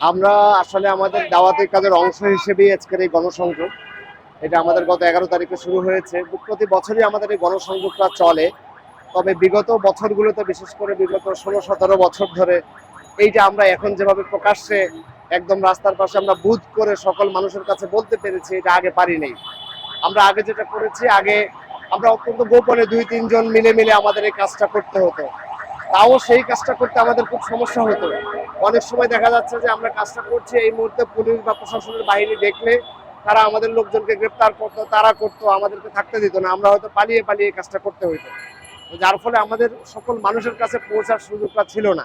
আমরা আসলে আমাদের দাওয়াতি কাজের অংশ হিসেবেই আজকের এই গণসংযোগ। এটা আমাদের গত এগারো তারিখে শুরু হয়েছে। প্রতি বছরই আমাদের এই গণসংযোগটা চলে। তবে বিগত বছরগুলোতে, বিশেষ করে বিগত ষোলো, সতেরো বছর ধরে এইটা আমরা এখন যেভাবে প্রকাশ্যে একদম রাস্তার পাশে আমরা বুথ করে সকল মানুষের কাছে বলতে পেরেছি, এটা আগে পারি নাই। আমরা আগে যেটা করেছি, আগে আমরা অত্যন্ত গোপনে দুই, তিনজন মিলে মিলে আমাদের এই কাজটা করতে হতো। তাও সেই কাজটা করতে আমাদের খুব সমস্যা হতো। অনেক সময় দেখা যাচ্ছে যে আমরা কাজটা করছি, এই মুহূর্তে পুলিশ বা প্রশাসনের বাহিনী দেখলে তারা আমাদের লোকজনকে গ্রেপ্তার করতো, তারা করতো, আমাদেরকে থাকতে দিত না, আমরা হয়তো পালিয়ে পালিয়ে কাজটা করতে হইতো। যার ফলে আমাদের সকল মানুষের কাছে পৌঁছার সুযোগটা ছিল না।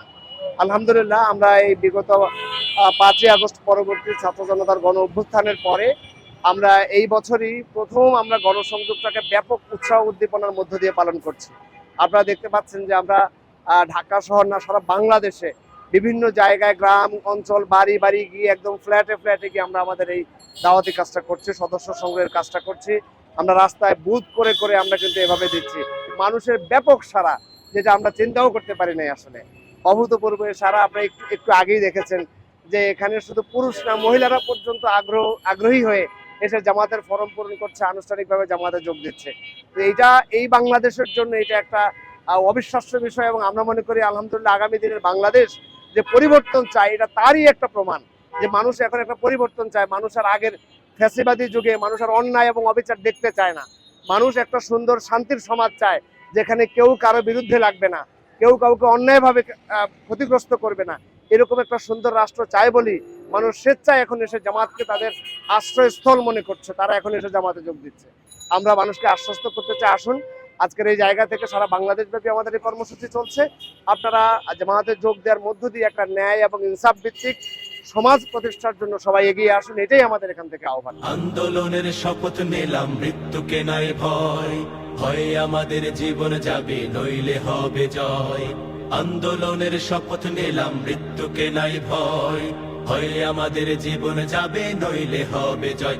আলহামদুলিল্লাহ, আমরা এই বিগত পাঁচই আগস্ট পরবর্তী ছাত্র জনতার গণ অভ্যুত্থানের পরে আমরা এই বছরই প্রথম আমরা গণসংযোগটাকে ব্যাপক উৎসাহ উদ্দীপনার মধ্য দিয়ে পালন করছি। আপনারা দেখতে পাচ্ছেন যে আমরা ঢাকা শহর না, সারা বাংলাদেশে বিভিন্ন জায়গায় গ্রাম, অঞ্চল, বাড়ি বাড়ি গিয়ে একদম ফ্ল্যাটে ফ্ল্যাটে গিয়ে আমরা আমাদের এই দাওয়াতি কাজটা করছি, সদস্য সংগ্রহের কাজটা করছি। আমরা রাস্তায় বুথ করে করে আমরা কিন্তু এভাবে দিচ্ছি। মানুষের ব্যাপক সারা যেটা আমরা চিন্তাও করতে পারি নাই আসলে। অভূতপূর্ব সারা আপনারা একটু একটু আগেই দেখেছেন যে এখানে শুধু পুরুষ না, মহিলারা পর্যন্ত আগ্রহ, আগ্রহী হয়ে এসে জামাতের ফর্ম পূরণ করছে, আনুষ্ঠানিকভাবে জামাতে যোগ দিচ্ছে। তো এইটা, এই বাংলাদেশের জন্য এটা একটা অবিশ্বাস্য বিষয় এবং আমরা মনে করি, আলহামদুলিল্লাহ, আগামী দিনের বাংলাদেশ যে পরিবর্তন চায়, এটা তারই একটা প্রমাণ যে মানুষ এখন একটা পরিবর্তন চায়। মানুষ আর আগের ফ্যাসিবাদী যুগে মানুষ আর অন্যায় এবং অবিচার দেখতে চায় না। মানুষ একটা সুন্দর, শান্তির সমাজ চায়, যেখানে কেউ কারও বিরুদ্ধে লাগবে না, কেউ কাউকে অন্যায়ভাবে ক্ষতিগ্রস্ত করবে না। এরকম একটা সুন্দর রাষ্ট্র চায় বলি মানুষ স্বেচ্ছায় এখন এসে জামাতকে তাদের আশ্রয়স্থল মনে করছে। তারা এখন এসে জামাতে যোগ দিচ্ছে। আমরা মানুষকে আশ্বস্ত করতে চাই। আসুন আজকের এই জায়গা থেকে সারা বাংলাদেশ ব্যাপী আমাদের এই কর্মসূচি চলছে। আপনারা জামাতে যোগ দেওয়ার মধ্য দিয়ে একটা ন্যায় এবং ইনসাফ ভিত্তিক সমাজ প্রতিষ্ঠার জন্য সবাই এগিয়ে আসুন, এটাই আমাদের এখান থেকে আহ্বান। আন্দোলনের শপথ নিলাম, মৃত্যুকে নাই ভয়। ভয়ে আমাদের জীবন যাবে, নইলে হবে জয়। আন্দোলনের শপথ নিলাম, মৃত্যুকে নাই ভয়। ভয়ে আমাদের জীবন যাবে, নইলে হবে জয়।